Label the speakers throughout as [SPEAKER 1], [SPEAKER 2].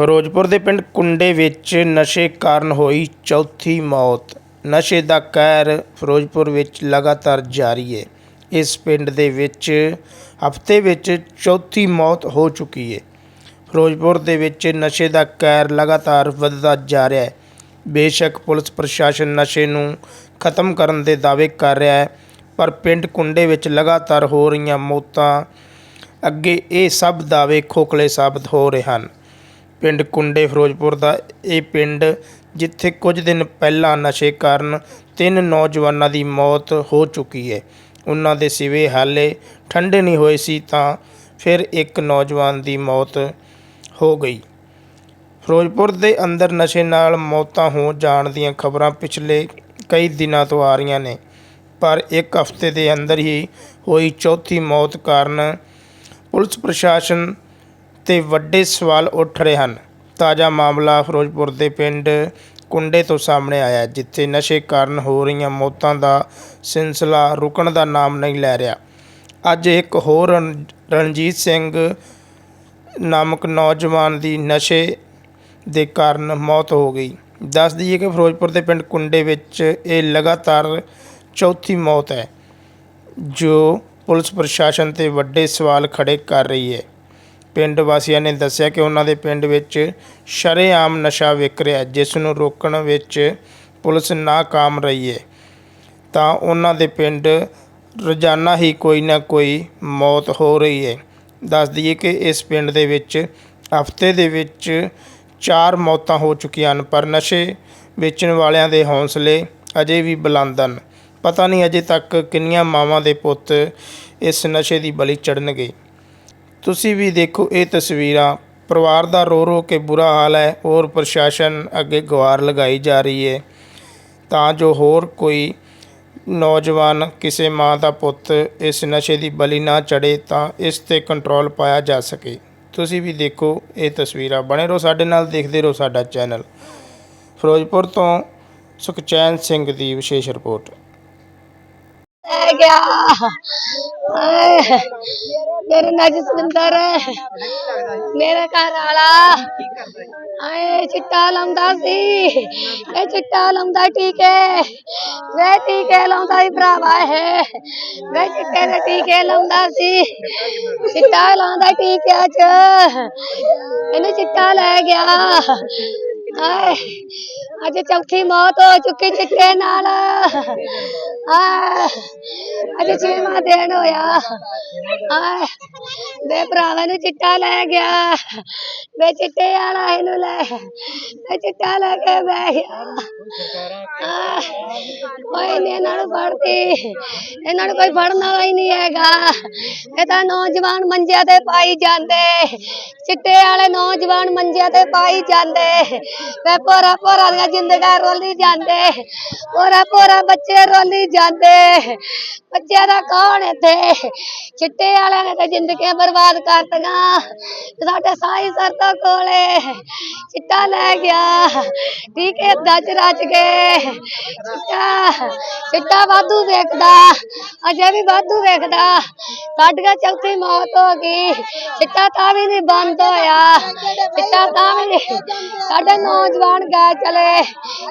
[SPEAKER 1] ਫਿਰੋਜ਼ਪੁਰ ਦੇ ਪਿੰਡ ਕੁੰਡੇ ਵਿੱਚ ਨਸ਼ੇ ਕਾਰਨ ਹੋਈ ਚੌਥੀ ਮੌਤ। ਨਸ਼ੇ ਦਾ ਕਹਿਰ ਫਿਰੋਜ਼ਪੁਰ ਵਿੱਚ ਲਗਾਤਾਰ ਜਾਰੀ ਹੈ ਇਸ ਪਿੰਡ ਦੇ ਵਿੱਚ ਹਫ਼ਤੇ ਵਿੱਚ ਚੌਥੀ ਮੌਤ ਹੋ ਚੁੱਕੀ ਹੈ ਫਿਰੋਜ਼ਪੁਰ ਦੇ ਵਿੱਚ ਨਸ਼ੇ ਦਾ ਕਹਿਰ ਲਗਾਤਾਰ ਵੱਧਦਾ ਜਾ ਰਿਹਾ ਹੈ। ਬੇਸ਼ੱਕ ਪੁਲਿਸ ਪ੍ਰਸ਼ਾਸਨ ਨਸ਼ੇ ਨੂੰ ਖਤਮ ਕਰਨ ਦੇ ਦਾਅਵੇ ਕਰ ਰਿਹਾ ਹੈ, ਪਰ ਪਿੰਡ ਕੁੰਡੇ ਵਿੱਚ ਲਗਾਤਾਰ ਹੋ ਰਹੀਆਂ ਮੌਤਾਂ ਅੱਗੇ ਇਹ ਸਭ ਦਾਅਵੇ ਖੋਖਲੇ ਸਾਬਤ ਹੋ ਰਹੇ ਹਨ। ਪਿੰਡ ਕੁੰਡੇ ਫਿਰੋਜ਼ਪੁਰ ਦਾ ਇਹ ਪਿੰਡ, ਜਿੱਥੇ ਕੁਝ ਦਿਨ ਪਹਿਲਾਂ ਨਸ਼ੇ ਕਾਰਨ ਤਿੰਨ ਨੌਜਵਾਨਾਂ ਦੀ ਮੌਤ ਹੋ ਚੁੱਕੀ ਹੈ। ਉਹਨਾਂ ਦੇ ਸਿਵੇ ਹਾਲੇ ਠੰਡੇ ਨਹੀਂ ਹੋਏ ਸੀ ਤਾਂ ਫਿਰ ਇੱਕ ਨੌਜਵਾਨ ਦੀ ਮੌਤ ਹੋ ਗਈ। ਫਿਰੋਜ਼ਪੁਰ ਦੇ ਅੰਦਰ ਨਸ਼ੇ ਨਾਲ ਮੌਤਾਂ ਹੋ ਜਾਣ ਦੀਆਂ ਖਬਰਾਂ ਪਿਛਲੇ ਕਈ ਦਿਨਾਂ ਤੋਂ ਆ ਰਹੀਆਂ ਨੇ, ਪਰ ਇੱਕ ਹਫ਼ਤੇ ਦੇ ਅੰਦਰ ਹੀ ਹੋਈ ਚੌਥੀ ਮੌਤ ਕਾਰਨ ਪੁਲਿਸ ਪ੍ਰਸ਼ਾਸਨ ਤੇ ਵੱਡੇ ਸਵਾਲ ਉੱਠ ਰਹੇ ਹਨ। ਤਾਜ਼ਾ ਮਾਮਲਾ ਫਿਰੋਜ਼ਪੁਰ ਦੇ ਪਿੰਡ ਕੁੰਡੇ ਤੋਂ ਸਾਹਮਣੇ ਆਇਆ, ਜਿੱਥੇ ਨਸ਼ੇ ਕਾਰਨ ਹੋ ਰਹੀਆਂ ਮੌਤਾਂ ਦਾ ਸਿਲਸਿਲਾ ਰੁਕਣ ਦਾ ਨਾਮ ਨਹੀਂ ਲੈ ਰਿਹਾ। ਅੱਜ ਇੱਕ ਹੋਰ ਰਣ- ਰਣਜੀਤ ਸਿੰਘ ਨਾਮਕ ਨੌਜਵਾਨ ਦੀ ਨਸ਼ੇ ਦੇ ਕਾਰਨ ਮੌਤ ਹੋ ਗਈ। ਦੱਸ ਦਈਏ ਕਿ ਫਿਰੋਜ਼ਪੁਰ ਦੇ ਪਿੰਡ ਕੁੰਡੇ ਵਿੱਚ ਇਹ ਲਗਾਤਾਰ ਚੌਥੀ ਮੌਤ ਹੈ, ਜੋ ਪੁਲਿਸ ਪ੍ਰਸ਼ਾਸਨ ਤੇ ਵੱਡੇ ਸਵਾਲ ਖੜੇ ਕਰ ਰਹੀ ਹੈ। ਪਿੰਡ ਵਾਸੀਆਂ ਨੇ ਦੱਸਿਆ ਕਿ ਉਹਨਾਂ ਦੇ ਪਿੰਡ ਵਿੱਚ ਸ਼ਰੇਆਮ ਨਸ਼ਾ ਵਿਕ ਰਿਹਾ ਜਿਸ ਨੂੰ ਰੋਕਣ ਵਿੱਚ ਪੁਲਿਸ ਨਾਕਾਮ ਰਹੀ ਹੈ। ਤਾਂ ਉਹਨਾਂ ਦੇ ਪਿੰਡ ਰੋਜ਼ਾਨਾ ਹੀ ਕੋਈ ਨਾ ਕੋਈ ਮੌਤ ਹੋ ਰਹੀ ਹੈ। ਦੱਸ ਦਈਏ ਕਿ ਇਸ ਪਿੰਡ ਦੇ ਵਿੱਚ ਹਫ਼ਤੇ ਦੇ ਵਿੱਚ ਚਾਰ ਮੌਤਾਂ ਹੋ ਚੁੱਕੀਆਂ ਹਨ, ਪਰ ਨਸ਼ੇ ਵੇਚਣ ਵਾਲਿਆਂ ਦੇ ਹੌਸਲੇ ਅਜੇ ਵੀ ਬੁਲੰਦ ਹਨ। ਪਤਾ ਨਹੀਂ ਅਜੇ ਤੱਕ ਕਿੰਨੀਆਂ ਮਾਵਾਂ ਦੇ ਪੁੱਤ ਇਸ ਨਸ਼ੇ ਦੀ ਬਲੀ ਚੜਨਗੇ ਤੁਸੀਂ ਵੀ ਦੇਖੋ ਇਹ ਤਸਵੀਰਾਂ। ਪਰਿਵਾਰ ਦਾ ਰੋ ਰੋ ਕੇ ਬੁਰਾ ਹਾਲ ਹੈ ਔਰ ਪ੍ਰਸ਼ਾਸਨ ਅੱਗੇ ਗੁਹਾਰ ਲਗਾਈ ਜਾ ਰਹੀ ਹੈ। ਤਾਂ ਜੋ ਹੋਰ ਕੋਈ ਨੌਜਵਾਨ ਕਿਸੇ ਮਾਂ ਦਾ ਪੁੱਤ ਇਸ ਨਸ਼ੇ ਦੀ ਬਲੀ ਨਾ ਚੜੇ ਤਾਂ ਇਸ ਤੇ ਕੰਟਰੋਲ ਪਾਇਆ ਜਾ ਸਕੇ। ਤੁਸੀਂ ਵੀ ਦੇਖੋ ਇਹ ਤਸਵੀਰਾਂ। ਬਣੇ ਰਹੋ ਸਾਡੇ ਨਾਲ, ਦੇਖਦੇ ਰਹੋ ਸਾਡਾ ਚੈਨਲ। ਫਿਰੋਜ਼ਪੁਰ ਤੋਂ ਸੁਖਚੈਨ ਸਿੰਘ ਦੀ ਵਿਸ਼ੇਸ਼ ਰਿਪੋਰਟ।
[SPEAKER 2] ਲੈ ਗਿਆ ਆਏ, ਮੇਰੇ ਨਾਲ ਜਸਵਿੰਦਰ ਮੇਰਾ ਘਰ ਵਾਲਾ ਆਏ ਚਿੱਟਾ ਲਾਉਂਦਾ ਸੀ ਇਹ ਚਿੱਟਾ ਲਾਉਂਦਾ ਟੀਕੇ ਵੇ ਟੀਕੇ ਲਾਉਂਦਾ ਹੀ ਭਰਾਵਾ ਹੈ ਵੇ ਚਿੱਟੇ ਦੇ ਟੀਕੇ ਲਾਉਂਦਾ ਸੀ ਚਿੱਟਾ ਲਾਉਂਦਾ ਟੀਕਿਆਂ ਚ ਇਹਨੂੰ ਚਿੱਟਾ ਲੈ ਗਿਆ ਆਏ, ਅੱਜ ਚੌਥੀ ਮੌਤ ਹੋ ਚੁੱਕੀ ਚਿੱਟੇ ਨਾਲ। ਆ ਅੱਜ ਛੇਵਾਂ ਦਿਨ ਹੋਇਆ। ਆ ਦੇ ਭਰਾਵਾਂ ਨੂੰ ਚਿੱਟਾ ਲੈ ਗਿਆ। ਵੇ ਚਿੱਟੇ ਵਾਲਾ ਇਹਨੂੰ ਲੈ, ਵੇ ਚਿੱਟਾ ਲੈ ਕੇ ਬਹਿ ਗਿਆ। ਆ ਕੋਈ ਨਹੀਂ ਇਹਨਾਂ ਨੂੰ ਫੜਦੀ ਇਹਨਾਂ ਨੂੰ ਕੋਈ ਫੜਨ ਵਾਲਾ ਹੀ ਨਹੀਂ ਹੈਗਾ। ਇਹ ਤਾਂ ਨੌਜਵਾਨ ਮੰਜਿਆਂ ਤੇ ਪਾਈ ਜਾਂਦੇ। ਚਿੱਟੇ ਵਾਲੇ ਨੌਜਵਾਨ ਮੰਜਿਆਂ ਤੇ ਪਾਈ ਜਾਂਦੇ। ਵੇ ਪੋਰਾ ਪੋਰਾ ਦੀਆਂ ਜ਼ਿੰਦਗੀਆਂ ਰੋਲੀ ਜਾਂਦੇ, ਪੋਰਾ ਪੋਰਾ ਬੱਚੇ ਰੋਲੀ ਜਾਂਦੇ। ਬੱਚਿਆਂ ਦਾ ਕੌਣ ਇੱਥੇ? ਚਿੱਟੇ ਵਾਲਿਆਂ ਨੇ ਤਾਂ ਜ਼ਿੰਦਗੀਆਂ ਬਰਬਾਦ ਕਰਤੀਆਂ। ਸਾਡੇ ਸਾਈ ਸਰਤਾ ਕੋਲੇ ਚਿੱਟਾ ਲੈ ਗਿਆ। ਟੀਕੇ ਦੱਜ ਰਚ ਗਏ ਚਿੱਟਾ ਚਿੱਟਾ ਵਾਧੂ ਵੇਖਦਾ, ਅਜੇ ਵੀ ਵਾਧੂ ਵੇਖਦਾ। ਸਾਡੀਆਂ ਚੌਥੀ ਮੌਤ ਹੋ ਗਈ ਚਿੱਟਾ ਤਾਂ ਵੀ ਨਹੀਂ ਬੰਦ ਹੋਇਆ। ਚਿੱਟਾ ਤਾਂ ਵੀ ਨਹੀਂ ਸਾਡੇ ਨੌਜਵਾਨ ਗਏ ਚਲੇ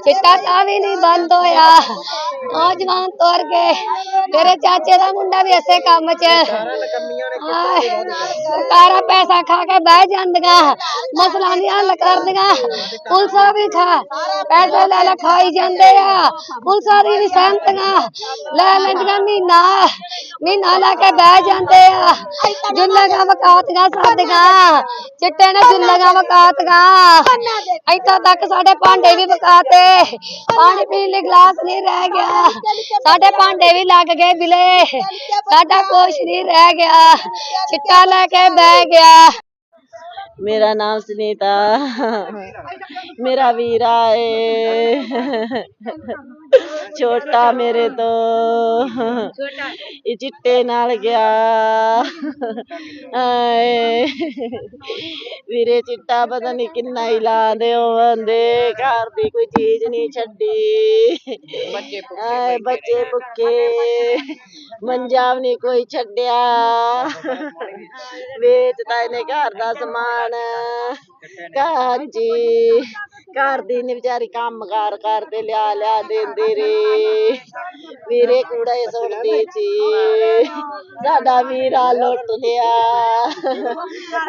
[SPEAKER 2] ਚਿੱਟਾ ਤਾਂ ਵੀ ਨਹੀਂ ਬੰਦ ਹੋਇਆ। ਨੌਜਵਾਨ ਤੁਰ ਗਏ। ਮੇਰੇ ਚਾਚੇ ਦਾ ਮੁੰਡਾ ਵੀ ਇਸੇ ਕੰਮ 'ਚ। ਸਰਕਾਰਾਂ ਪੈਸਾ ਖਾ ਕੇ ਬਹਿ ਜਾਂਦੀਆਂ ਮਸਲਾ ਨਹੀਂ ਹੱਲ ਕਰਦੀਆਂ ਪੁਲਿਸਾਂ ਵੀ ਖਾ ਪੈਸੇ ਲੈ ਲੈ ਖਾਈ ਜਾਂਦੇ ਆ। ਪੁਲਿਸਾਂ ਦੀ ਵੀ ਸਹਿਮਤੀਆਂ। ਲੈ ਲੈਂਦੀਆਂ ਮਹੀਨਾ ਮਹੀਨਾ ਲੈ ਕੇ ਬਹਿ ਜਾਂਦੇ ਆ। ਜੁੱਲੀਆਂ ਵਕਾਤੀਆਂ ਸਾਡੀਆਂ। ਚਿੱਟੇ ਨੇ ਜੁੱਲੀਆਂ ਵਕਾਤੀਆਂ। ਇੱਥੋਂ ਤੱਕ ਸਾਡੇ ਭਾਂਡੇ ਵੀ ਵਕਾਤੇ ਪਾਣੀ ਪੀਣ ਲਈ ਗਲਾਸ ਨਹੀਂ ਰਹਿ ਗਿਆ। ਸਾਡੇ ਭਾਂਡੇ ਵੀ ਲੱਗ ਗਏ ਬਿਲੇ। ਸਾਡਾ ਕੁਛ ਨਹੀਂ ਰਹਿ ਗਿਆ। ਚਿੱਟਾ ਲੈ ਕੇ ਬਹਿ ਗਿਆ।
[SPEAKER 3] ਮੇਰਾ ਨਾਮ ਸੁਨੀਤਾ। ਮੇਰਾ ਵੀਰਾ ਏ। ਛੋਟਾ ਮੇਰੇ ਤੋਂ। ਇਹ ਚਿੱਟੇ ਨਾਲ ਗਿਆ। ਆਏ ਵੀਰੇ ਚਿੱਟਾ ਪਤਾ ਨਹੀਂ ਕਿੰਨਾ ਹੀ ਲਾਉਂਦੇ ਹੋਵੰਦੇ ਘਰ ਦੀ ਕੋਈ ਚੀਜ਼ ਨਹੀਂ ਛੱਡੀ। ਆਏ ਬੱਚੇ ਭੁੱਖੇ। ਮੰਜਾ ਵੀ ਨਹੀਂ ਕੋਈ ਛੱਡਿਆ। ਵੇਚਤਾ ਇਹਨੇ ਘਰ ਦਾ ਸਮਾਨ। ਕਾਂਜੀ ਘਰ ਦੀ ਨੀ ਵਿਚਾਰੀ ਕੰਮ ਕਾਰ ਕਰਦੇ, ਲਿਆ ਲਿਆ ਦਿੰਦੇ ਰੇ ਵੀਰੇ ਕੂੜੇ ਸੁੱਟਦੇ ਸੀ। ਸਾਡਾ ਵੀਰਾ ਲੁੱਟ ਲਿਆ।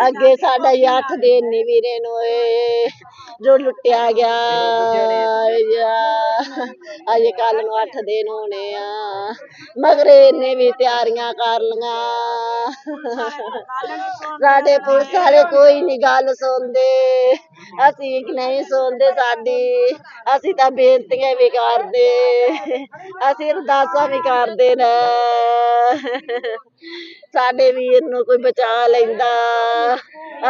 [SPEAKER 3] ਅੱਗੇ ਸਾਡਾ ਹੀ ਅੱਠ ਦਿਨ ਨੀ ਵੀਰੇ ਨੂੰ ਏ, ਜੋ ਲੁੱਟਿਆ ਗਿਆ। ਅਜੇ ਕੱਲ ਨੂੰ ਅੱਠ ਦਿਨ ਹੋਣੇ ਆ। ਮਗਰ ਇਹਨੇ ਵੀ ਤਿਆਰੀਆਂ ਕਰ ਲੀਆਂ ਸਾਡੇ ਪੁਲਿਸ ਵਾਲੇ ਕੋਈ ਨਹੀਂ ਗੱਲ ਸੁਣਦੇ। ਅਸੀਂ ਨਹੀਂ ਸੁਣਦੇ। ਸਾਡੀ। ਅਸੀਂ ਤਾਂ ਬੇਨਤੀਆਂ ਵੀ ਕਰਦੇ। ਅਸੀਂ ਅਰਦਾਸਾਂ ਵੀ ਕਰਦੇ ਨੇ। ਸਾਡੇ ਵੀਰ ਨੂੰ ਕੋਈ ਬਚਾ ਲੈਂਦਾ।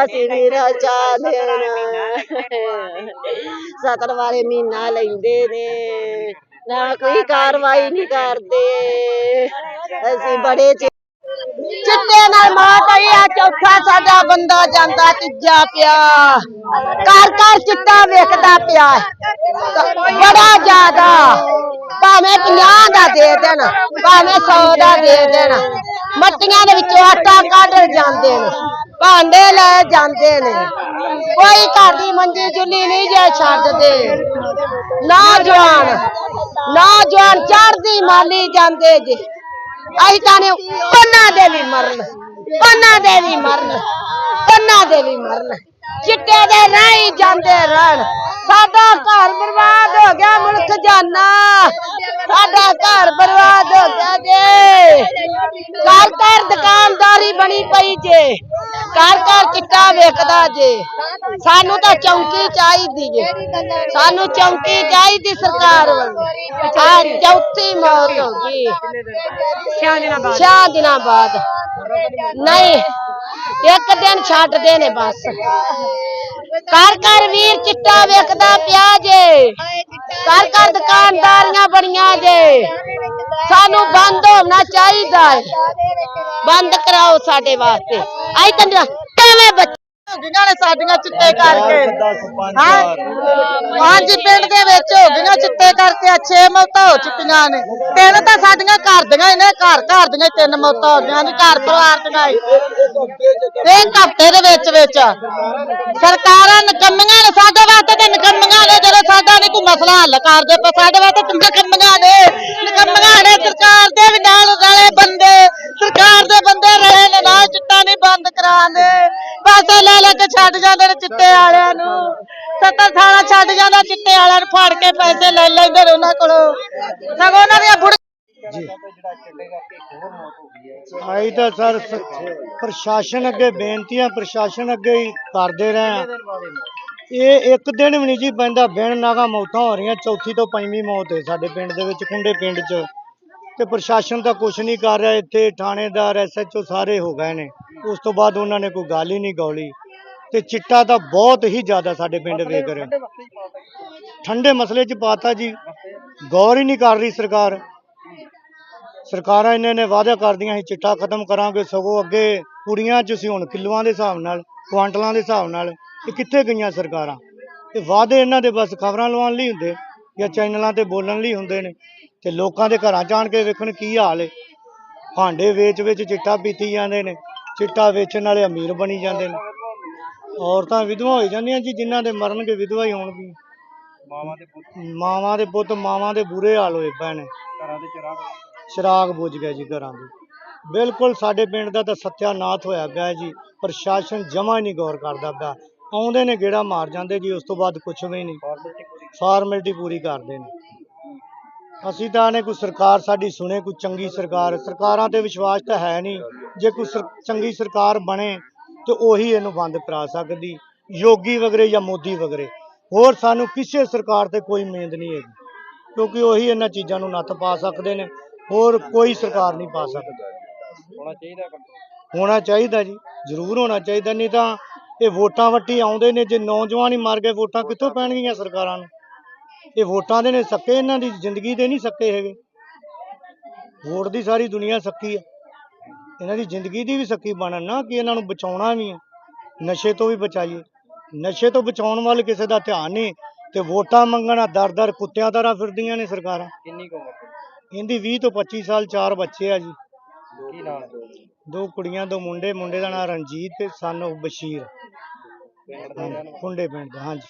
[SPEAKER 3] ਅਸੀਂ ਵੀਰਾ ਚਾਹ ਦੇਣਾ। ਸਤਰ ਵਾਲੇ ਮਹੀਨਾ ਲੈਂਦੇ ਨੇ। ਨਾ ਕੋਈ ਕਾਰਵਾਈ ਨਹੀਂ ਕਰਦੇ। ਅਸੀਂ ਬੜੇ ਚਿੱਟੇ ਨਾਲ ਮਾਤ ਆਈ ਆ, ਚੌਥਾ ਸਾਡਾ ਬੰਦਾ ਜਾਂਦਾ ਤੀਜਾ ਪਿਆ। ਘਰ ਘਰ ਚਿੱਟਾ ਵੇਖਦਾ ਪਿਆ। ਬੜਾ ਜ਼ਿਆਦਾ। ਭਾਵੇਂ 50 ਦਾ ਦੇ ਦੇਣ, ਭਾਵੇਂ 100 ਦਾ ਦੇ ਦੇਣ, ਮੱਟੀਆਂ ਦੇ ਵਿੱਚੋਂ ਆਟਾ ਕੱਢ ਜਾਂਦੇ ਨੇ, ਭਾਂਡੇ ਲੈ ਜਾਂਦੇ ਨੇ। ਕੋਈ ਘਰ ਦੀ ਮੰਜੀ ਜੁਲੀ ਨਹੀਂ ਜੇ ਛੱਡਦੇ। ਨੌਜਵਾਨ ਨੌਜਵਾਨ ਚੜਦੀ ਮਾਲੀ ਜਾਂਦੇ ਜੇ। ਅਸੀਂ ਤਾਂ ਉਹਨਾਂ ਦੇ ਵੀ ਮਰਨ ਉਹਨਾਂ ਦੇ ਵੀ ਮਰਨ ਉਹਨਾਂ ਦੇ ਵੀ ਮਰਨ। ਚਿੱਟੇ ਦੇ ਨਹੀਂ ਜਾਂਦੇ ਰਹਿਣ। ਸਾਡਾ ਘਰ ਬਰਬਾਦ ਹੋ ਗਿਆ ਮੁਲਕ ਜਾਨਾ। ਸਾਡਾ ਘਰ ਬਰਬਾਦ ਹੋ ਗਿਆ ਜੇ। ਘਰ ਘਰ ਦੁਕਾਨਦਾਰੀ ਬਣੀ ਪਈ ਜੇ। ਘਰ ਘਰ ਚਿੱਟਾ ਵੇਚਦਾ ਜੇ। ਸਾਨੂੰ ਤਾਂ ਚੌਂਕੀ ਚਾਹੀਦੀ ਜੇ। ਸਾਨੂੰ ਚੌਂਕੀ ਚਾਹੀਦੀ ਸਰਕਾਰ ਵੱਲੋਂ। ਆ ਚੌਥੀ ਮੌਤ ਹੋ ਗਈ। ਛੇ ਦਿਨਾਂ ਬਾਅਦ। ਨਹੀਂ ਇੱਕ ਦਿਨ ਛੱਡਦੇ ਨੇ ਬਸ। ਘਰ ਘਰ ਵੀਰ ਚਿੱਟਾ ਵੇਖਦਾ ਪਿਆ ਜੇ। ਘਰ ਘਰ ਦੁਕਾਨਦਾਰੀਆਂ ਬਣੀਆਂ ਜੇ। ਸਾਨੂੰ ਬੰਦ ਹੋਣਾ ਚਾਹੀਦਾ ਹੈ ਬੰਦ ਕਰਾਓ ਸਾਡੇ ਵਾਸਤੇ। ਆਈ ਤਾਂ ਕਿਵੇਂ ਬੱਚੇ ਹੋ ਗਈਆਂ ਨੇ ਸਾਡੀਆਂ ਚਿੱਟੇ ਕਰਕੇ। ਹਾਂ। ਹਾਂਜੀ ਪਿੰਡ ਦੇ ਵਿੱਚ ਹੋ ਗਈਆਂ ਚਿੱਟੇ ਕਰਕੇ ਛੇ ਮੌਤਾਂ ਹੋ ਚੁੱਕੀਆਂ ਨੇ। ਤਿੰਨ ਤਾਂ ਸਾਡੀਆਂ ਘਰ ਦੀਆਂ ਨੇ ਘਰ ਘਰ ਦੀਆਂ ਹੀ ਤਿੰਨ ਮੌਤਾਂ ਹੋ ਗਈਆਂ ਨੇ ਘਰ ਪਰਿਵਾਰ ਦੀਆਂ ਹੀ। ਇੱਕ ਹਫ਼ਤੇ ਦੇ ਵਿੱਚ ਵਿੱਚ। ਸਰਕਾਰਾਂ ਨਕੰਮੀਆਂ ਨੇ ਸਾਡੇ ਵਾਸਤੇ ਤੇ ਨਕੰਮੀਆਂ ਨੇ ਜਦੋਂ ਸਾਡਾ ਨਹੀਂ ਕੋਈ ਮਸਲਾ ਹੱਲ ਕਰਦੇ ਪਰ ਸਾਡੇ ਵਾਸਤੇ ਤੇ ਨਕੰਮੀਆਂ ਨੇ। ਨਕੰਮੀਆਂ ਨੇ ਸਰਕਾਰ ਦੇ ਵੀ ਨਾਲ ਵਾਲੇ ਬੰਦੇ ਸਰਕਾਰ ਦੇ ਕਰਾਉਂਦੇ ਪੈਸੇ ਲੈ ਲੈ ਕੇ ਛੱਡ ਜਾਂਦੇ ਨੇ ਚਿੱਟੇ ਵਾਲਿਆਂ ਨੂੰ। ਸੱਤਰ ਥਾਣਾ ਛੱਡ ਜਾਂਦਾ ਚਿੱਟੇ ਵਾਲਿਆਂ ਨੂੰ ਫੜ ਕੇ ਪੈਸੇ ਲੈ ਲੈਂਦੇ ਨੇ ਉਹਨਾਂ ਕੋਲੋਂ। ਸਗੋਂ ਉਹਨਾਂ ਦੀਆਂ ਬੁੜ
[SPEAKER 4] ਆਈ ਤਾਂ ਸਰ ਪ੍ਰਸ਼ਾਸਨ ਅੱਗੇ ਬੇਨਤੀਆਂ ਪ੍ਰਸ਼ਾਸਨ ਅੱਗੇ ਹੀ ਕਰਦੇ ਰਹੇ। ਇਹ ਇੱਕ ਦਿਨ ਵੀ ਨਹੀਂ ਜੀ ਪੈਂਦਾ ਬਿਨ ਨਾਗਾ ਮੌਤਾਂ ਹੋ ਰਹੀਆਂ ਚੌਥੀ ਤੋਂ ਪੰਜਵੀਂ ਮੌਤ ਹੈ ਸਾਡੇ ਪਿੰਡ ਦੇ ਵਿੱਚ ਕੁੰਡੇ ਪਿੰਡ 'ਚ। ਤੇ ਪ੍ਰਸ਼ਾਸਨ ਤਾਂ ਕੁਝ ਨਹੀਂ ਕਰ ਰਿਹਾ ਇੱਥੇ ਥਾਣੇਦਾਰ ਐਸਐਚਓ ਸਾਰੇ ਹੋ ਗਏ ਨੇ। ਉਸ ਤੋਂ ਬਾਅਦ ਉਹਨਾਂ ਨੇ ਕੋਈ ਗੱਲ ਹੀ ਨਹੀਂ ਗੌਲੀ। ਤੇ ਚਿੱਟਾ ਤਾਂ ਬਹੁਤ ਹੀ ਜ਼ਿਆਦਾ ਸਾਡੇ ਪਿੰਡ ਵੇਖ ਰਿਹਾ ਠੰਡੇ ਮਸਲੇ 'ਚ ਪਾਤਾ ਜੀ। ਗੌਰ ਹੀ ਨਹੀਂ ਕਰ ਰਹੀ ਸਰਕਾਰ। ਸਰਕਾਰਾਂ ਇੰਨੇ ਨੇ ਵਾਅਦਾ ਕਰਦੀਆਂ ਸੀ, ਚਿੱਟਾ ਖਤਮ ਕਰਾਂਗੇ, ਸਗੋਂ ਅੱਗੇ ਕੁੜੀਆਂ 'ਚ ਸੀ ਹੁਣ, ਕਿਲੋਆਂ ਦੇ ਹਿਸਾਬ ਨਾਲ, ਕੁਆਂਟਲਾਂ ਦੇ ਹਿਸਾਬ ਨਾਲ, ਇਹ ਕਿੱਥੇ ਗਈਆਂ ਸਰਕਾਰਾਂ? ਇਹ ਵਾਅਦੇ ਇਹਨਾਂ ਦੇ ਬਸ ਖਬਰਾਂ ਲਵਾਉਣ ਲਈ ਹੁੰਦੇ, ਜਾਂ ਚੈਨਲਾਂ ਤੇ ਬੋਲਣ ਲਈ ਹੁੰਦੇ ਨੇ। ਤੇ ਲੋਕਾਂ ਦੇ ਘਰਾਂ ਜਾਣ ਕੇ ਵੇਖਣ ਕੀ ਹਾਲ ਹੈ ਭਾਂਡੇ ਵੇਚ ਵਿੱਚ ਚਿੱਟਾ ਪੀਤੀ ਜਾਂਦੇ ਨੇ। ਚਿੱਟਾ ਵੇਚਣ ਵਾਲੇ ਅਮੀਰ ਬਣੀ ਜਾਂਦੇ ਨੇ। ਔਰਤਾਂ ਵਿਧਵਾ ਹੋ ਜਾਂਦੀਆਂ ਜੀ ਜਿਨ੍ਹਾਂ ਦੇ ਮਰਨਗੇ ਵਿਧਵਾ ਹੀ ਹੋਣਗੀਆਂ ਮਾਵਾਂ ਦੇ ਪੁੱਤ। ਮਾਵਾਂ ਦੇ ਬੁਰੇ ਹਾਲ ਹੋਏ ਪਏ ਨੇ। ਚਿਰਾਗ ਬੁਝ ਗਏ ਜੀ ਘਰਾਂ ਦੇ। ਬਿਲਕੁਲ ਸਾਡੇ ਪਿੰਡ ਦਾ ਤਾਂ ਸੱਤਿਆਨਾਥ ਹੋਇਆ ਪਿਆ ਜੀ। ਪ੍ਰਸ਼ਾਸਨ ਜਮਾ ਹੀ ਨਹੀਂ ਗੌਰ ਕਰਦਾ ਪਿਆ। ਆਉਂਦੇ ਨੇ ਗੇੜਾ ਮਾਰ ਜਾਂਦੇ ਜੀ ਉਸ ਤੋਂ ਬਾਅਦ ਕੁਝ ਵੀ ਨਹੀਂ। ਫਾਰਮੈਲਿਟੀ ਪੂਰੀ ਕਰਦੇ ਨੇ। ਅਸੀਂ ਤਾਂ ਨੇ ਕੋਈ ਸਰਕਾਰ ਸਾਡੀ ਸੁਣੇ ਕੋਈ ਚੰਗੀ ਸਰਕਾਰ। ਸਰਕਾਰਾਂ ਤੇ ਵਿਸ਼ਵਾਸ ਤਾਂ ਹੈ ਨਹੀਂ। ਜੇ ਕੋਈ ਚੰਗੀ ਸਰਕਾਰ ਬਣੇ ਤੇ ਉਹੀ ਇਹਨੂੰ ਬੰਦ ਕਰਾ ਸਕਦੀ। ਯੋਗੀ ਵਗਰੇ ਜਾਂ ਮੋਦੀ ਵਗਰੇ। ਹੋਰ ਸਾਨੂੰ ਕਿਸੇ ਸਰਕਾਰ ਤੇ ਕੋਈ ਉਮੀਦ ਨਹੀਂ ਹੈਗੀ। ਕਿਉਂਕਿ ਉਹੀ ਇਹਨਾਂ ਚੀਜ਼ਾਂ ਨੂੰ ਨੱਥ ਪਾ ਸਕਦੇ ਨੇ। ਹੋਰ ਕੋਈ ਸਰਕਾਰ ਨਹੀਂ ਪਾ ਸਕਦੀ। ਹੋਣਾ ਚਾਹੀਦਾ ਜੀ। ਜ਼ਰੂਰ ਹੋਣਾ ਚਾਹੀਦਾ। ਨਹੀਂ ਤਾਂ ਇਹ ਵੋਟਾਂ ਵੱਟੀ ਆਉਂਦੇ ਨੇ। ਜੇ ਨੌਜਵਾਨ ਹੀ ਮਰ ਗਏ ਵੋਟਾਂ ਕਿੱਥੋਂ ਪੈਣਗੀਆਂ ਸਰਕਾਰਾਂ ਨੂੰ? ਇਹ ਵੋਟਾਂ ਦੇ ਨੇ ਸੱਕੇ ਇਹਨਾਂ ਦੀ ਜ਼ਿੰਦਗੀ ਦੇ ਨਹੀਂ ਸੱਕੇ ਹੈਗੇ। ਵੋਟ ਦੀ ਸਾਰੀ ਦੁਨੀਆ ਸੱਕੀ ਹੈ। ਇਹਨਾਂ ਦੀ ਜ਼ਿੰਦਗੀ ਦੀ ਵੀ ਸੱਕੀ ਬਣਨ ਨਾ ਕਿ ਇਹਨਾਂ ਨੂੰ ਬਚਾਉਣਾ ਵੀ ਹੈ। ਨਸ਼ੇ ਤੋਂ ਵੀ ਬਚਾਈਏ। ਨਸ਼ੇ ਤੋਂ ਬਚਾਉਣ ਵੱਲ ਕਿਸੇ ਦਾ ਧਿਆਨ ਨਹੀਂ ਤੇ ਵੋਟਾਂ ਮੰਗਣਾ ਦਰ ਦਰ ਕੁੱਤਿਆਂ ਤਰ੍ਹਾਂ ਫਿਰਦੀਆਂ ਨੇ ਸਰਕਾਰਾਂ।
[SPEAKER 1] ਕਿੰਨੀ ਕੁ
[SPEAKER 4] ਇਹਦੀ 20 ਤੋਂ 25 ਸਾਲ ਚਾਰ ਬੱਚੇ ਆ ਜੀ।
[SPEAKER 1] ਕੀ ਨਾਮ
[SPEAKER 4] ਦੋ ਕੁੜੀਆਂ ਦੋ ਮੁੰਡੇ ਮੁੰਡੇ ਦਾ ਨਾਮ ਰਣਜੀਤ ਤੇ ਸਨ of ਬਸ਼ੀਰ। ਕੁੰਡੇ ਪਿੰਡ ਦਾ ਹਾਂਜੀ।